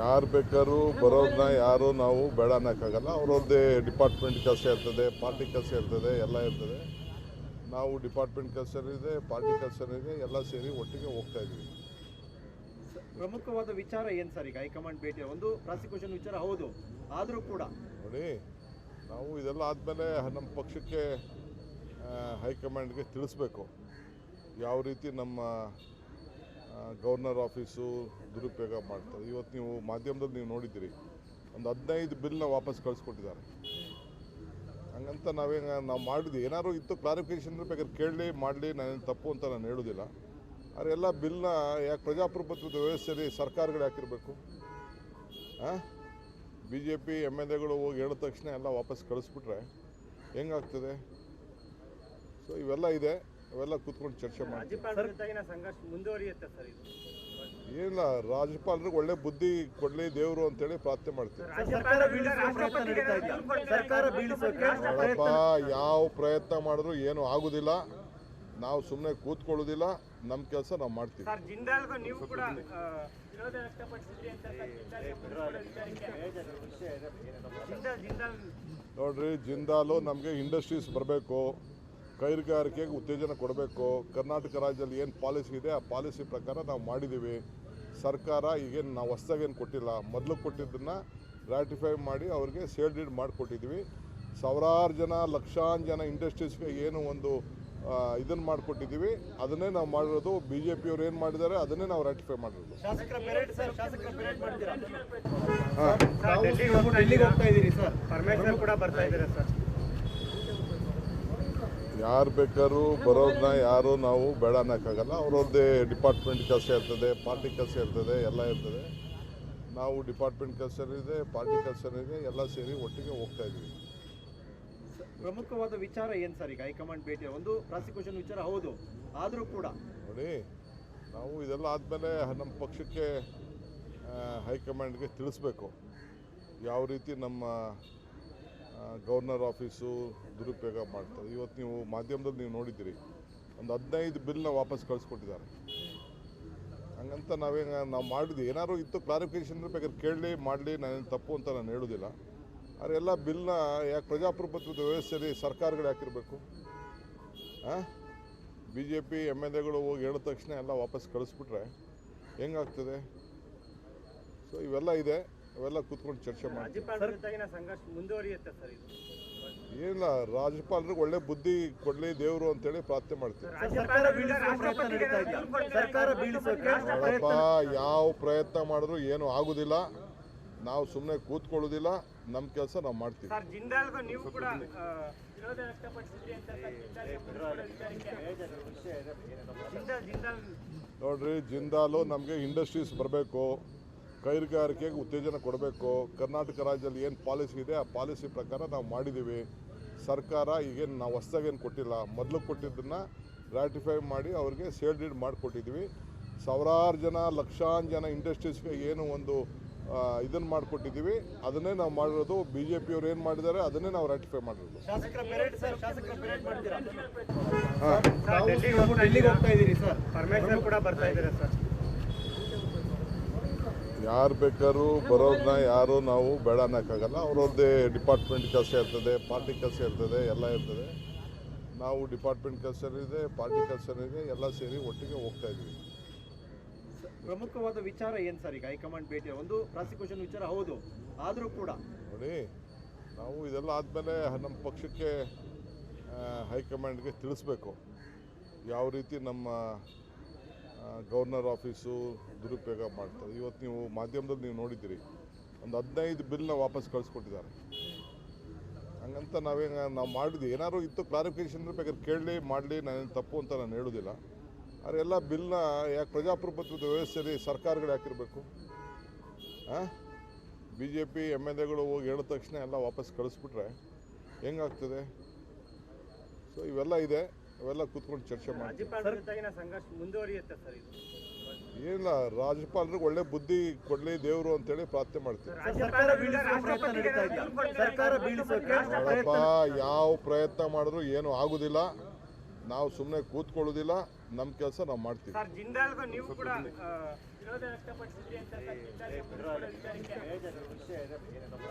ಯಾರು ಬೇಕಾದ್ರೂ ಬರೋದನ್ನ ಯಾರು ನಾವು ಬೇಡ ಅನ್ನೋಕ್ಕಾಗಲ್ಲ. ಅವ್ರವ್ರದ್ದೇ ಡಿಪಾರ್ಟ್ಮೆಂಟ್ ಕೆಲಸ ಇರ್ತದೆ ಪಾರ್ಟಿ ಕೆಲಸ ಇರ್ತದೆ ಎಲ್ಲ ಇರ್ತದೆ. ನಾವು ಡಿಪಾರ್ಟ್ಮೆಂಟ್ ಕೆಲಸ ಇದೆ ಪಾರ್ಟಿ ಕೆಲಸ ಇದೆ ಎಲ್ಲ ಸೇರಿ ಒಟ್ಟಿಗೆ ಹೋಗ್ತಾ ಇದ್ದೀವಿ. ಪ್ರಮುಖವಾದ ವಿಚಾರ ಏನು ಸರ್ ಈಗ ಹೈಕಮಾಂಡ್ ಭೇಟಿ ಒಂದು ಪ್ರಾಸಿಕ್ಯೂಷನ್ ವಿಚಾರ? ಹೌದು ಆದರೂ ಕೂಡ. ನೋಡಿ ನಾವು ಇದೆಲ್ಲ ಆದಮೇಲೆ ನಮ್ಮ ಪಕ್ಷಕ್ಕೆ ಹೈಕಮಾಂಡ್ಗೆ ತಿಳಿಸ್ಬೇಕು. ಯಾವ ರೀತಿ ನಮ್ಮ ಗವರ್ನರ್ ಆಫೀಸು ದುರುಪಯೋಗ ಮಾಡ್ತಾರೆ. ಇವತ್ತು ನೀವು ಮಾಧ್ಯಮದಲ್ಲಿ ನೀವು ನೋಡಿದ್ದೀರಿ, ಒಂದು ಹದಿನೈದು ಬಿಲ್ನ ವಾಪಸ್ ಕಳಿಸ್ಕೊಟ್ಟಿದ್ದಾರೆ. ಹಂಗಂತ ನಾವೇನು, ನಾವು ಮಾಡಿದ್ವಿ ಏನಾದ್ರು ಇತ್ತು ಕ್ಲಾರಿಫಿಕೇಷನ್ ಬೇಕಾದ್ರೆ ಕೇಳಲಿ ಮಾಡಲಿ, ನಾನೇನು ತಪ್ಪು ಅಂತ ನಾನು ಹೇಳೋದಿಲ್ಲ. ಆದರೆ ಎಲ್ಲ ಬಿಲ್ನ ಯಾಕೆ ಪ್ರಜಾಪ್ರಭುತ್ವದ ವ್ಯವಸ್ಥೆಯಲ್ಲಿ ಸರ್ಕಾರಗಳು ಹಾಕಿರಬೇಕು? ಹಾಂ B J P M L ಎಗಳು ಹೋಗಿ ಹೇಳಿದ ತಕ್ಷಣ ಎಲ್ಲ ವಾಪಸ್ ಕಳಿಸ್ಬಿಟ್ರೆ ಹೆಂಗಾಗ್ತದೆ? ಸೊ ಇವೆಲ್ಲ ಇದೆ. ಅವೆಲ್ಲ ಕೂತ್ಕೊಂಡು ಚರ್ಚೆ ಮಾಡ್ತೀವಿ. ಏನಿಲ್ಲ ರಾಜ್ಯಪಾಲರಿಗೆ ಒಳ್ಳೆ ಬುದ್ಧಿ ಕೊಡಲಿ ದೇವರು ಅಂತೇಳಿ ಪ್ರಾರ್ಥನೆ ಮಾಡ್ತೀವಿ. ನೋಡಪ್ಪ ಯಾವ ಪ್ರಯತ್ನ ಮಾಡಿದ್ರು ಏನು ಆಗುದಿಲ್ಲ. ನಾವು ಸುಮ್ಮನೆ ಕೂತ್ಕೊಳ್ಳೋದಿಲ್ಲ ನಮ್ಮ ಕೆಲಸ ನಾವು ಮಾಡ್ತೀವಿ. ನೋಡ್ರಿ ಜಿಂದಾಲು ನಮಗೆ ಇಂಡಸ್ಟ್ರೀಸ್ ಬರಬೇಕು. ಕೈಗಾರಿಕೆಗೆ ಉತ್ತೇಜನ ಕೊಡಬೇಕು. ಕರ್ನಾಟಕ ರಾಜ್ಯದಲ್ಲಿ ಏನು ಪಾಲಿಸಿ ಇದೆ ಆ ಪಾಲಿಸಿ ಪ್ರಕಾರ ನಾವು ಮಾಡಿದ್ದೀವಿ ಸರ್ಕಾರ ಈಗೇನು ನಾವು ಹೊಸ್ದಾಗೇನು ಕೊಟ್ಟಿಲ್ಲ. ಮೊದಲು ಕೊಟ್ಟಿದ್ದನ್ನು ರ್ಯಾಟಿಫೈ ಮಾಡಿ ಅವ್ರಿಗೆ ಸೇಲ್ ಡೀಡ್ ಮಾಡಿಕೊಟ್ಟಿದ್ವಿ. ಸಾವಿರಾರು ಜನ ಲಕ್ಷಾಂತರ ಜನ ಇಂಡಸ್ಟ್ರೀಸ್ಗೆ ಏನು ಒಂದು ಇದನ್ನು ಮಾಡಿಕೊಟ್ಟಿದ್ದೀವಿ ಅದನ್ನೇ ನಾವು ಮಾಡಿರೋದು. ಬಿ ಜೆ ಪಿಯವ್ರು ಏನು ಮಾಡಿದ್ದಾರೆ ಅದನ್ನೇ ನಾವು ರ್ಯಾಟಿಫೈ ಮಾಡಿರೋದು. ಹಾಂ ನಾವು ನೀವು ಡೆಲ್ಲಿಗೆ ಹೋಗ್ತಾ ಇದ್ದೀರಿ ಸರ್ ಪರಮೇಶ್ವರ್ ಕೂಡ ಬರ್ತಾ ಇದ್ದಾರೆ ಸರ್ ಯಾರು ಬೇಕಾದ್ರೂ ಬರೋದನ್ನ ಯಾರು ನಾವು ಬೇಡ ಅನ್ನೋಕ್ಕಾಗಲ್ಲ. ಅವ್ರವ್ರದ್ದೇ ಡಿಪಾರ್ಟ್ಮೆಂಟ್ ಕೆಲಸ ಇರ್ತದೆ ಪಾರ್ಟಿ ಕೆಲಸ ಇರ್ತದೆ ಎಲ್ಲ ಇರ್ತದೆ. ನಾವು ಡಿಪಾರ್ಟ್ಮೆಂಟ್ ಕೆಲಸ ಇದೆ ಪಾರ್ಟಿ ಕೆಲಸ ಇದೆ ಎಲ್ಲ ಸೇರಿ ಒಟ್ಟಿಗೆ ಹೋಗ್ತಾ ಇದ್ವಿ ಪ್ರಮುಖವಾದ ವಿಚಾರ ಏನು ಸರ್ ಈಗ ಹೈಕಮಾಂಡ್ ಭೇಟಿ ಒಂದು ಪ್ರಾಸಿಕ್ಯೂಷನ್ ವಿಚಾರ? ಹೌದು ಆದರೂ ಕೂಡ. ನೋಡಿ ನಾವು ಇದೆಲ್ಲ ಆದಮೇಲೆ ನಮ್ಮ ಪಕ್ಷಕ್ಕೆ ಹೈಕಮಾಂಡ್ಗೆ ತಿಳಿಸ್ಬೇಕು. ಯಾವ ರೀತಿ ನಮ್ಮ ಗವರ್ನರ್ ಆಫೀಸು ದುರುಪಯೋಗ ಮಾಡ್ತಾರೆ. ಇವತ್ತು ನೀವು ಮಾಧ್ಯಮದಲ್ಲಿ ನೀವು ನೋಡಿದ್ದೀರಿ, ಒಂದು ಹದಿನೈದು ಬಿಲ್ನ ವಾಪಸ್ ಕಳಿಸ್ಕೊಟ್ಟಿದ್ದಾರೆ. ಹಂಗಂತ ನಾವೇ ನಾವು ಮಾಡಿದ್ವಿ. ಏನಾದ್ರು ಇತ್ತು ಕ್ಲಾರಿಫಿಕೇಶನ್ ಬೇಕಾದ್ರೆ ಕೇಳಲಿ ಮಾಡಲಿ, ನಾನೇನು ತಪ್ಪು ಅಂತ ನಾನು ಹೇಳೋದಿಲ್ಲ. ಆದರೆ ಎಲ್ಲ ಬಿಲ್ನ ಯಾಕೆ ಪ್ರಜಾಪ್ರಭುತ್ವದ ವ್ಯವಸ್ಥೆಯಲ್ಲಿ ಸರ್ಕಾರಗಳು ಹಾಕಿರಬೇಕು ಹಾಂ B J P M L ಎಗಳು ಹೋಗಿ ಹೇಳಿದ ತಕ್ಷಣ ಎಲ್ಲ ವಾಪಸ್ ಕಳಿಸ್ಬಿಟ್ರೆ ಹೆಂಗಾಗ್ತದೆ? ಸೊ ಇವೆಲ್ಲ ಇದೆ. ಅವೆಲ್ಲ ಕೂತ್ಕೊಂಡು ಚರ್ಚೆ ಮಾಡಿ ಮುಂದುವರಿಯುತ್ತೆ ಸರ್ ಇದು. ಏನಿಲ್ಲ ರಾಜ್ಯಪಾಲರಿಗೆ ಒಳ್ಳೆ ಬುದ್ಧಿ ಕೊಡಲಿ ದೇವರು ಅಂತೇಳಿ ಪ್ರಾರ್ಥನೆ ಮಾಡ್ತೀವಿ. ನೋಡಪ್ಪ ಯಾವ ಪ್ರಯತ್ನ ಮಾಡಿದ್ರು ಏನು ಆಗುದಿಲ್ಲ. ನಾವು ಸುಮ್ಮನೆ ಕೂತ್ಕೊಳ್ಳೋದಿಲ್ಲ ನಮ್ಮ ಕೆಲಸ ನಾವು ಮಾಡ್ತೀವಿ. ಸರ್ ಜಿಂದಾಲ್ಗೂ ನೀವು ಕೂಡ ಆ, ವಿರೋಧ ವ್ಯಕ್ತಪಡಿಸಿದ್ರಿ ಅಂತ ಸರ್ ಜಿಂದಾಲ್ಗೆ ಮುಂದೂಡೋ ವಿಚಾರಕ್ಕೆ ಜಿಂದಾಲ್ ಜಿಂದಾಲ್. ನೋಡ್ರಿ ಜಿಂದಾಲು ನಮಗೆ ಇಂಡಸ್ಟ್ರೀಸ್ ಬರಬೇಕು. ಕೈಗಾರಿಕೆಗೆ ಉತ್ತೇಜನ ಕೊಡಬೇಕು. ಕರ್ನಾಟಕ ರಾಜ್ಯದಲ್ಲಿ ಏನು ಪಾಲಿಸಿ ಇದೆ ಆ ಪಾಲಿಸಿ ಪ್ರಕಾರ ನಾವು ಮಾಡಿದ್ದೀವಿ ಸರ್ಕಾರ ಈಗೇನು ನಾವು ಹೊಸ್ದಾಗೇನು ಕೊಟ್ಟಿಲ್ಲ. ಮೊದಲು ಕೊಟ್ಟಿದ್ದನ್ನು ರ್ಯಾಟಿಫೈ ಮಾಡಿ ಅವ್ರಿಗೆ ಸೇಲ್ ಡೀಡ್ ಮಾಡಿಕೊಟ್ಟಿದ್ವಿ. ಸಾವಿರಾರು ಜನ ಲಕ್ಷಾಂತರ ಜನ ಇಂಡಸ್ಟ್ರೀಸ್ಗೆ ಏನು ಒಂದು ಇದನ್ನು ಮಾಡಿಕೊಟ್ಟಿದ್ದೀವಿ ಅದನ್ನೇ ನಾವು ಮಾಡಿರೋದು. ಬಿ ಜೆ ಪಿಯವ್ರು ಏನು ಮಾಡಿದ್ದಾರೆ ಅದನ್ನೇ ನಾವು ರ್ಯಾಟಿಫೈ ಮಾಡಿರೋದು. ಸರ್ ಶಾಸಕರ ಪೆರೇಡ್ ಮಾಡ್ತೀರಾ ಹಾಂ ನಾವು ನೀವು ಡೆಲ್ಲಿಗೆ ಹೋಗ್ತಾ ಇದ್ದೀರಿ ಸರ್ ಪರಮೇಶ್ವರ್ ಕೂಡ ಬರ್ತಾ ಇದ್ದಾರೆ ಸರ್ ಯಾರು ಬೇಕಾದ್ರೂ ಬರೋದನ್ನ ಯಾರು ನಾವು ಬೇಡ ಅನ್ನೋಕ್ಕಾಗಲ್ಲ. ಅವ್ರವ್ರದ್ದೇ ಡಿಪಾರ್ಟ್ಮೆಂಟ್ ಕೆಲಸ ಇರ್ತದೆ ಪಾರ್ಟಿ ಕೆಲಸ ಇರ್ತದೆ ಎಲ್ಲ ಇರ್ತದೆ. ನಾವು ಡಿಪಾರ್ಟ್ಮೆಂಟ್ ಕೆಲಸ ಇದೆ ಪಾರ್ಟಿ ಕೆಲಸ ಇದೆ ಎಲ್ಲ ಸೇರಿ ಒಟ್ಟಿಗೆ ಹೋಗ್ತಾ ಇದ್ದೀವಿ. ಪ್ರಮುಖವಾದ ವಿಚಾರ ಏನು ಸರ್ ಈಗ ಹೈಕಮಾಂಡ್ ಭೇಟಿ ಒಂದು ಪ್ರಾಸಿಕ್ಯೂಷನ್ ವಿಚಾರ? ಹೌದು ಆದರೂ ಕೂಡ. ನೋಡಿ ನಾವು ಇದೆಲ್ಲ ಆದಮೇಲೆ ನಮ್ಮ ಪಕ್ಷಕ್ಕೆ ಹೈಕಮಾಂಡ್ಗೆ ತಿಳಿಸ್ಬೇಕು. ಯಾವ ರೀತಿ ನಮ್ಮ ಗವರ್ನರ್ ಆಫೀಸು ದುರುಪಯೋಗ ಮಾಡ್ತಾರೆ. ಇವತ್ತು ನೀವು ಮಾಧ್ಯಮದಲ್ಲಿ ನೀವು ನೋಡಿದ್ದೀರಿ, ಒಂದು ಹದಿನೈದು ಬಿಲ್ನ ವಾಪಸ್ ಕಳಿಸ್ಕೊಟ್ಟಿದ್ದಾರೆ. ಹಂಗಂತ ನಾವೇನ, ನಾವು ಮಾಡಿದ್ವಿ ಏನಾದ್ರು ಇತ್ತು ಕ್ಲಾರಿಫಿಕೇಶನ್ ಬೇಕಾದ್ರೆ ಕೇಳಲಿ ಮಾಡಲಿ, ನಾನೇನು ತಪ್ಪು ಅಂತ ನಾನು ಹೇಳೋದಿಲ್ಲ. ಆದರೆ ಎಲ್ಲ ಬಿಲ್ನ ಯಾಕೆ ಪ್ರಜಾಪ್ರಭುತ್ವದ ವ್ಯವಸ್ಥೆಯಲ್ಲಿ ಸರ್ಕಾರಗಳು ಯಾಕಿರಬೇಕು ಹಾಂ B J P M L ಎಗಳು ಹೋಗಿ ಹೇಳಿದ ತಕ್ಷಣ ಎಲ್ಲ ವಾಪಸ್ ಕಳಿಸ್ಬಿಟ್ರೆ ಹೆಂಗಾಗ್ತದೆ? ಸೊ ಇವೆಲ್ಲ ಇದೆ. ಅವೆಲ್ಲ ಕೂತ್ಕೊಂಡು ಚರ್ಚೆ ಮಾಡಿ ರಾಜ್ಯಪಾಲರ ಜೊತೆಗಿನ ಸಂಘರ್ಷ ಮುಂದುವರಿಯುತ್ತೆ ಸರ್ ಇದು. ಏನಿಲ್ಲ ರಾಜ್ಯಪಾಲರಿಗೆ ಒಳ್ಳೆ ಬುದ್ಧಿ ಕೊಡಲಿ ದೇವರು ಅಂತೇಳಿ ಪ್ರಾರ್ಥನೆ ಮಾಡ್ತೀವಿ. ನೋಡಪ್ಪ ಯಾವ ಪ್ರಯತ್ನ ಮಾಡಿದ್ರು ಏನು ಆಗುದಿಲ್ಲ. ನಾವು ಸುಮ್ಮನೆ ಕೂತ್ಕೊಳ್ಳೋದಿಲ್ಲ ನಮ್ಮ ಕೆಲಸ ನಾವು ಮಾಡ್ತೀವಿ. ಸರ್ ಜಿಂದಾಲ್ಗೂ ನೀವು ಕೂಡ ಆ, ವಿರೋಧ ವ್ಯಕ್ತಪಡಿಸಿದ್ರಿ ಅಂತ ಸರ್ ಜಿಂದಾಲ್ ಮುಗಿಸ್ಕೊಳ್ಳೋ ವಿಚಾರಕ್ಕೆ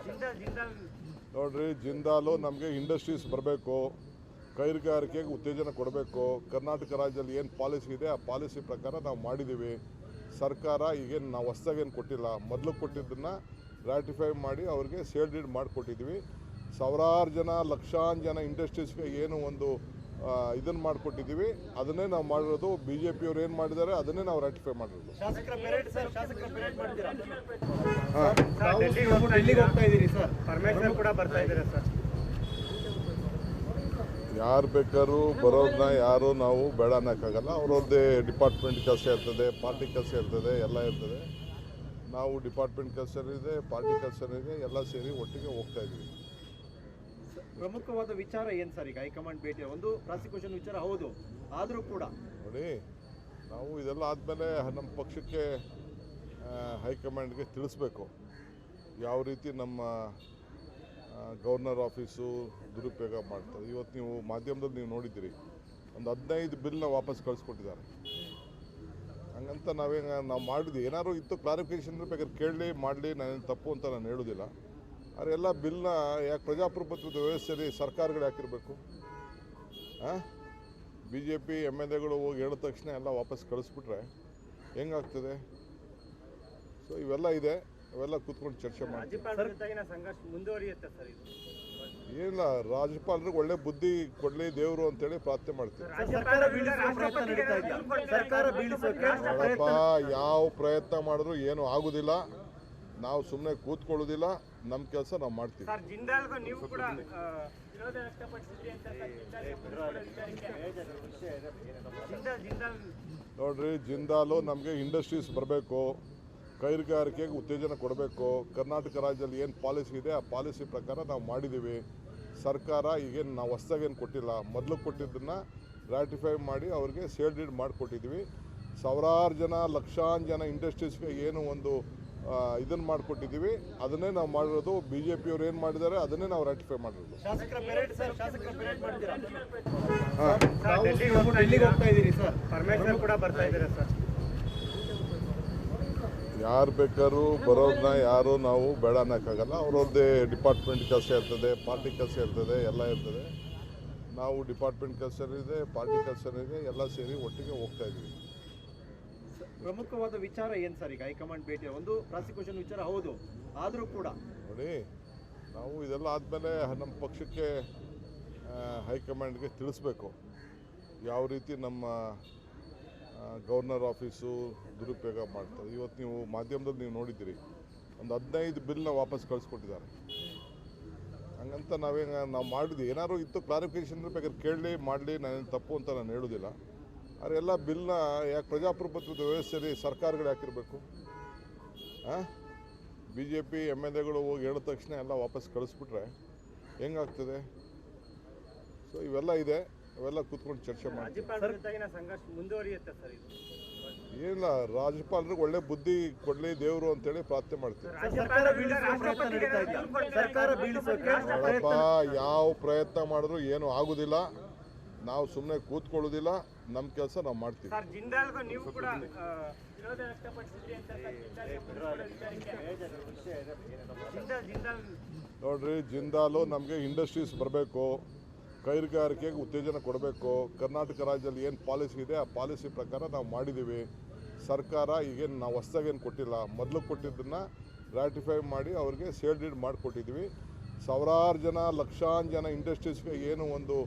ಜಿಂದಾಲ್ ಜಿಂದಾಲ್. ನೋಡ್ರಿ ಜಿಂದಾಲು ನಮಗೆ ಇಂಡಸ್ಟ್ರೀಸ್ ಬರಬೇಕು. ಕೈಗಾರಿಕೆಗೆ ಉತ್ತೇಜನ ಕೊಡಬೇಕು. ಕರ್ನಾಟಕ ರಾಜ್ಯದಲ್ಲಿ ಏನು ಪಾಲಿಸಿ ಇದೆ ಆ ಪಾಲಿಸಿ ಪ್ರಕಾರ ನಾವು ಮಾಡಿದ್ದೀವಿ ಸರ್ಕಾರ ಈಗೇನು ನಾವು ಹೊಸ್ದಾಗೇನು ಕೊಟ್ಟಿಲ್ಲ. ಮೊದಲು ಕೊಟ್ಟಿದ್ದನ್ನು ರ್ಯಾಟಿಫೈ ಮಾಡಿ ಅವ್ರಿಗೆ ಸೇಲ್ ಡೀಡ್ ಮಾಡಿಕೊಟ್ಟಿದ್ದೀವಿ ಸಾವಿರಾರು ಜನ ಲಕ್ಷಾಂತರ ಜನ ಇಂಡಸ್ಟ್ರೀಸ್ಗೆ ಏನು ಒಂದು ಇದನ್ನು ಮಾಡಿಕೊಟ್ಟಿದ್ದೀವಿ ಅದನ್ನೇ ನಾವು ಮಾಡಿರೋದು. ಬಿ ಜೆ ಪಿಯವ್ರು ಏನು ಮಾಡಿದ್ದಾರೆ ಅದನ್ನೇ ನಾವು ರ್ಯಾಟಿಫೈ ಮಾಡಿರೋದು. ಹಾಂ ತಾವು ನೀವು ಡೆಲ್ಲಿಗೆ ಹೋಗ್ತಾ ಇದ್ದೀರಿ ಸರ್ ಪರಮೇಶ್ವರ್ ಕೂಡ ಬರ್ತಾ ಇದ್ದಾರೆ ಸರ್ ಯಾರು ಬೇಕಾದ್ರೂ ಬರೋದನ್ನ ಯಾರು ನಾವು ಬೇಡ ಅನ್ನೋಕ್ಕಾಗಲ್ಲ. ಅವ್ರವ್ರದ್ದೇ ಡಿಪಾರ್ಟ್ಮೆಂಟ್ ಕೆಲಸ ಇರ್ತದೆ ಪಾರ್ಟಿ ಕೆಲಸ ಇರ್ತದೆ ಎಲ್ಲ ಇರ್ತದೆ. ನಾವು ಡಿಪಾರ್ಟ್ಮೆಂಟ್ ಕೆಲಸ ಇದೆ ಪಾರ್ಟಿ ಕೆಲಸ ಇದೆ ಎಲ್ಲ ಸೇರಿ ಒಟ್ಟಿಗೆ ಹೋಗ್ತಾ ಇದ್ದೀವಿ ಪ್ರಮುಖವಾದ ವಿಚಾರ ಏನು ಸರ್ ಈಗ ಹೈಕಮಾಂಡ್ ಭೇಟಿ ಒಂದು ಪ್ರಾಸಿಕ್ಯೂಷನ್ ವಿಚಾರ? ಹೌದು ಆದರೂ ಕೂಡ. ನೋಡಿ ನಾವು ಇದೆಲ್ಲ ಆದಮೇಲೆ ನಮ್ಮ ಪಕ್ಷಕ್ಕೆ ಹೈಕಮಾಂಡ್ಗೆ ತಿಳಿಸ್ಬೇಕು. ಯಾವ ರೀತಿ ನಮ್ಮ ಗವರ್ನರ್ ಆಫೀಸು ದುರುಪಯೋಗ ಮಾಡ್ತಾರೆ. ಇವತ್ತು ನೀವು ಮಾಧ್ಯಮದಲ್ಲಿ ನೀವು ನೋಡಿದ್ದೀರಿ, ಒಂದು ಹದಿನೈದು ಬಿಲ್ನ ವಾಪಸ್ ಕಳಿಸ್ಕೊಟ್ಟಿದ್ದಾರೆ. ಹಂಗಂತ ನಾವೇನು, ನಾವು ಮಾಡಿದ್ವಿ ಏನಾದ್ರು ಇತ್ತು ಕ್ಲಾರಿಫಿಕೇಷನ್ ಬೇಕಾದ್ರೆ ಕೇಳಲಿ ಮಾಡಲಿ, ನಾನೇನು ತಪ್ಪು ಅಂತ ನಾನು ಹೇಳೋದಿಲ್ಲ ಆದರೆ ಎಲ್ಲ ಬಿಲ್ನ ಯಾಕೆ ಪ್ರಜಾಪ್ರಭುತ್ವದ ವ್ಯವಸ್ಥೆಯಲ್ಲಿ ಸರ್ಕಾರಗಳು ಹಾಕಿರಬೇಕು? ಹಾಂ B J P M L ಎಗಳು ಹೋಗಿ ಹೇಳಿದ ತಕ್ಷಣ ಎಲ್ಲ ವಾಪಸ್ ಕಳಿಸ್ಬಿಟ್ರೆ ಹೆಂಗಾಗ್ತದೆ? ಸೊ ಇವೆಲ್ಲ ಇದೆ. ಅವೆಲ್ಲ ಕೂತ್ಕೊಂಡು ಚರ್ಚೆ ಮಾಡ್ತೀವಿ. ಏನಿಲ್ಲ ರಾಜ್ಯಪಾಲರಿಗೆ ಒಳ್ಳೆ ಬುದ್ಧಿ ಕೊಡಲಿ ದೇವರು ಅಂತೇಳಿ ಪ್ರಾರ್ಥನೆ ಮಾಡ್ತೀವಿ. ಯಾವ ಪ್ರಯತ್ನ ಮಾಡಿದ್ರು ಏನು ಆಗುದಿಲ್ಲ. ನಾವು ಸುಮ್ಮನೆ ಕೂತ್ಕೊಳ್ಳೋದಿಲ್ಲ. ನಮ್ಮ ಕೆಲಸ ನಾವು ಮಾಡ್ತೀವಿ. ಸರ್ ಜಿಂದಾಲ್ಗೂ ನೀವು ಕೂಡ ಆ, ವಿರೋಧ ವ್ಯಕ್ತಪಡಿಸಿದ್ರಿ ಅಂತ ಸರ್ ಜಿಂದಾಲ್ ಜಿಂದಾಲ್ ಜಿಂದಾಲ್ ನೋಡ್ರಿ ಜಿಂದಾಲು ನಮಗೆ ಇಂಡಸ್ಟ್ರೀಸ್ ಬರಬೇಕು. ಕೈಗಾರಿಕೆಗೆ ಉತ್ತೇಜನ ಕೊಡಬೇಕು. ಕರ್ನಾಟಕ ರಾಜ್ಯದಲ್ಲಿ ಏನು ಪಾಲಿಸಿ ಇದೆ ಆ ಪಾಲಿಸಿ ಪ್ರಕಾರ ನಾವು ಮಾಡಿದ್ದೀವಿ ಸರ್ಕಾರ ಈಗೇನು ನಾವು ಹೊಸ್ದಾಗೇನು ಕೊಟ್ಟಿಲ್ಲ. ಮೊದಲು ಕೊಟ್ಟಿದ್ದನ್ನು ರ್ಯಾಟಿಫೈ ಮಾಡಿ ಅವ್ರಿಗೆ ಸೇಲ್ ಡೀಡ್ ಮಾಡಿಕೊಟ್ಟಿದ್ದೀವಿ ಸಾವಿರಾರು ಜನ ಲಕ್ಷಾಂತರ ಜನ ಇಂಡಸ್ಟ್ರೀಸ್ಗೆ ಏನು ಒಂದು ಇದನ್ನು ಮಾಡಿಕೊಟ್ಟಿದ್ದೀವಿ ಅದನ್ನೇ ನಾವು ಮಾಡಿರೋದು. ಬಿ ಜೆ ಪಿಯವ್ರು ಏನು ಮಾಡಿದ್ದಾರೆ ಅದನ್ನೇ ನಾವು ರ್ಯಾಟಿಫೈ ಮಾಡಿರೋದು. ಹಾಂ ತಾವು ನೀವು ಡೆಲ್ಲಿಗೆ ಹೋಗ್ತಾ ಇದ್ದೀರಿ ಸರ್ ಪರಮೇಶ್ವರ್ ಕೂಡ ಬರ್ತಾ ಇದ್ದಾರೆ ಸರ್ ಯಾರು ಬೇಕಾದ್ರೂ ಬರೋದನ್ನ ಯಾರು ನಾವು ಬೇಡ ಅನ್ನೋಕ್ಕಾಗಲ್ಲ. ಅವ್ರವ್ರದ್ದೇ ಡಿಪಾರ್ಟ್ಮೆಂಟ್ ಕೆಲಸ ಇರ್ತದೆ ಪಾರ್ಟಿ ಕೆಲಸ ಇರ್ತದೆ ಎಲ್ಲ ಇರ್ತದೆ. ನಾವು ಡಿಪಾರ್ಟ್ಮೆಂಟ್ ಕೆಲಸ ಇದೆ ಪಾರ್ಟಿ ಕೆಲಸ ಇದೆ ಎಲ್ಲ ಸೇರಿ ಒಟ್ಟಿಗೆ ಹೋಗ್ತಾ ಇದ್ದೀವಿ ಪ್ರಮುಖವಾದ ವಿಚಾರ ಏನು ಸರ್ ಈಗ ಹೈಕಮಾಂಡ್ ಭೇಟಿ ಒಂದು ಪ್ರಾಸಿಕ್ಯೂಷನ್ ವಿಚಾರ? ಹೌದು ಆದರೂ ಕೂಡ. ನೋಡಿ ನಾವು ಇದೆಲ್ಲ ಆದಮೇಲೆ ನಮ್ಮ ಪಕ್ಷಕ್ಕೆ ಹೈಕಮಾಂಡ್ಗೆ ತಿಳಿಸ್ಬೇಕು. ಯಾವ ರೀತಿ ನಮ್ಮ ಗವರ್ನರ್ ಆಫೀಸು ದುರುಪಯೋಗ ಮಾಡ್ತಾರೆ. ಇವತ್ತು ನೀವು ಮಾಧ್ಯಮದಲ್ಲಿ ನೀವು ನೋಡಿದ್ದೀರಿ, ಒಂದು ಹದಿನೈದು ಬಿಲ್ನ ವಾಪಸ್ ಕಳಿಸ್ಕೊಟ್ಟಿದ್ದಾರೆ. ಹಂಗಂತ ನಾವೇನು ನಾವು ಮಾಡಿದ್ವಿ. ಏನಾದ್ರು ಇತ್ತು ಕ್ಲಾರಿಫಿಕೇಶನ್ ಬೇಕಾದ್ರೆ ಕೇಳಲಿ ಮಾಡಲಿ ನಾನು ತಪ್ಪು ಅಂತ ನಾನು ಹೇಳೋದಿಲ್ಲ. ಆದರೆ ಎಲ್ಲ ಬಿಲ್ನ ಯಾಕೆ ಪ್ರಜಾಪ್ರಭುತ್ವದ ವ್ಯವಸ್ಥೆಯಲ್ಲಿ ಸರ್ಕಾರಗಳು ಹಾಕಿರಬೇಕು? ಹಾಂ B J P M L ಎಗಳು ಹೋಗಿ ಹೇಳಿದ ತಕ್ಷಣ ಎಲ್ಲ ವಾಪಸ್ ಕಳಿಸ್ಬಿಟ್ರೆ ಹೆಂಗಾಗ್ತದೆ? ಸೊ ಇವೆಲ್ಲ ಇದೆ. ಅವೆಲ್ಲ ಕೂತ್ಕೊಂಡು ಚರ್ಚೆ ಮಾಡಿ ರಾಜ್ಯಪಾಲರ ಜೊತೆಗಿನ ಸಂಘರ್ಷ ಮುಂದುವರಿಯುತ್ತೆ ಸರ್ ಇದು. ಏನಿಲ್ಲ ರಾಜ್ಯಪಾಲರಿಗೆ ಒಳ್ಳೆ ಬುದ್ಧಿ ಕೊಡಲಿ ದೇವರು ಅಂತೇಳಿ ಪ್ರಾರ್ಥನೆ ಮಾಡ್ತೀವಿ. ನೋಡಪ್ಪ ಯಾವ ಪ್ರಯತ್ನ ಮಾಡಿದ್ರು ಏನು ಆಗುದಿಲ್ಲ. ನಾವು ಸುಮ್ಮನೆ ಕೂತ್ಕೊಳ್ಳೋದಿಲ್ಲ ನಮ್ಮ ಕೆಲಸ ನಾವು ಮಾಡ್ತೀವಿ. ನೋಡ್ರಿ ಜಿಂದಾಲು ನಮಗೆ ಇಂಡಸ್ಟ್ರೀಸ್ ಬರಬೇಕು. ಕೈಗಾರಿಕೆಗೆ ಉತ್ತೇಜನ ಕೊಡಬೇಕು. ಕರ್ನಾಟಕ ರಾಜ್ಯದಲ್ಲಿ ಏನು ಪಾಲಿಸಿ ಇದೆ, ಆ ಪಾಲಿಸಿ ಪ್ರಕಾರ ನಾವು ಮಾಡಿದ್ದೀವಿ ಸರ್ಕಾರ ಈಗೇನು ನಾವು ಹೊಸ್ದಾಗೇನು ಕೊಟ್ಟಿಲ್ಲ. ಮೊದಲು ಕೊಟ್ಟಿದ್ದನ್ನು ರ್ಯಾಟಿಫೈ ಮಾಡಿ ಅವ್ರಿಗೆ ಸೇಲ್ ಡೀಡ್ ಮಾಡಿಕೊಟ್ಟಿದ್ದೀವಿ ಸಾವಿರಾರು ಜನ ಲಕ್ಷಾಂತರ ಜನ ಇಂಡಸ್ಟ್ರೀಸ್ಗೆ ಏನು ಒಂದು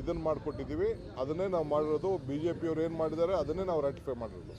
ಇದನ್ನು ಮಾಡಿಕೊಟ್ಟಿದ್ದೀವಿ ಅದನ್ನೇ ನಾವು ಮಾಡಿರೋದು. ಬಿ ಜೆ ಪಿಯವ್ರು ಏನು ಮಾಡಿದ್ದಾರೆ, ಅದನ್ನೇ ನಾವು ರ್ಯಾಟಿಫೈ ಮಾಡಿರೋದು.